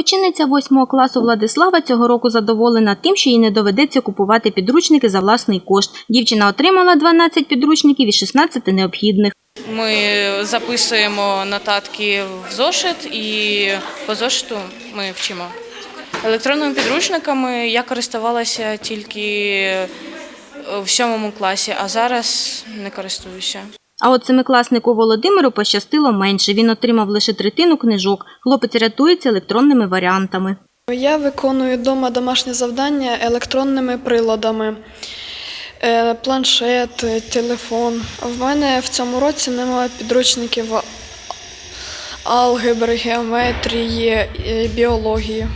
Учениця 8 класу Владислава цього року задоволена тим, що їй не доведеться купувати підручники за власний кошт. Дівчина отримала 12 підручників із 16 необхідних. Ми записуємо нотатки в зошит і по зошиту ми вчимо. Електронними підручниками я користувалася тільки в сьомому класі, а зараз не користуюся. А от семикласнику Володимиру пощастило менше. Він отримав лише третину книжок. Хлопець рятується електронними варіантами. Я виконую вдома домашнє завдання електронними приладами. Е, Планшет, телефон. В мене в цьому році немає підручників алгебри, геометрії, е, біології.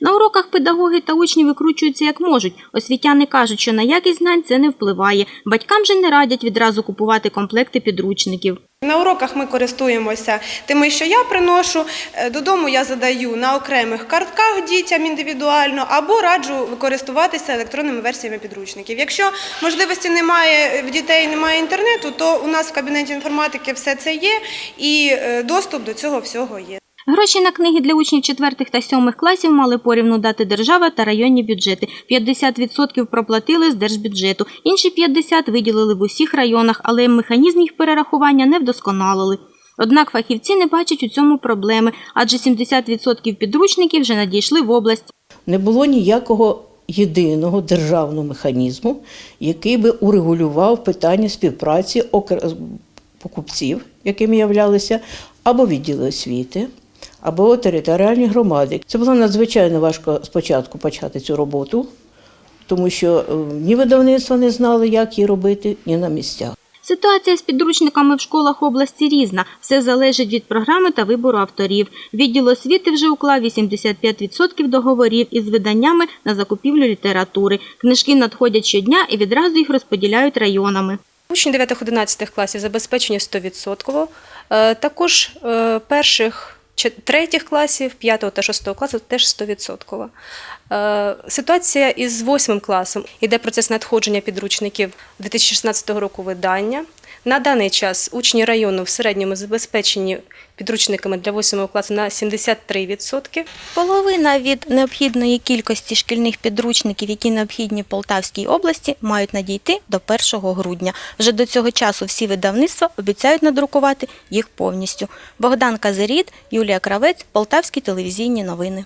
На уроках педагоги та учні викручуються як можуть. Освітяни кажуть, що на якість знань це не впливає. Батькам же не радять відразу купувати комплекти підручників. На уроках ми користуємося тими, що я приношу. Е, Додому я задаю на окремих картках дітям індивідуально або раджу користуватися електронними версіями підручників. Якщо можливості немає в дітей, немає інтернету, то у нас в кабінеті інформатики все це є і е, доступ до цього всього є. Гроші на книги для учнів 4 та 7 класів мали порівну дати держава та районні бюджети. 50% проплатили з держбюджету, інші 50% виділили в усіх районах, але механізм їх перерахування не вдосконалили. Однак фахівці не бачать у цьому проблеми, адже 70% підручників вже надійшли в область. не було ніякого єдиного державного механізму, який би урегулював питання співпраці покупців, якими являлися, або відділи освіти, або територіальні громади. Це було надзвичайно важко спочатку почати цю роботу, тому що е, ні видавництва не знали, як її робити, ні на місцях. Ситуація з підручниками в школах області різна. Все залежить від програми та вибору авторів. Відділ освіти вже уклав 85% договорів із виданнями на закупівлю літератури. Книжки надходять щодня і відразу їх розподіляють районами. Учні 9-11 класів забезпечені 100%. Е, Також е, перших третіх класів, п'ятого та шостого класу теж 100%. Е, Ситуація із восьмим класом. Іде процес надходження підручників 2016 року видання. На даний час учні району в середньому забезпечені підручниками для 8 класу на 73%. Половина від необхідної кількості шкільних підручників, які необхідні Полтавській області, мають надійти до 1 грудня. Вже до цього часу всі видавництва обіцяють надрукувати їх повністю. Богдан Казарід, Юлія Кравець, Полтавські телевізійні новини.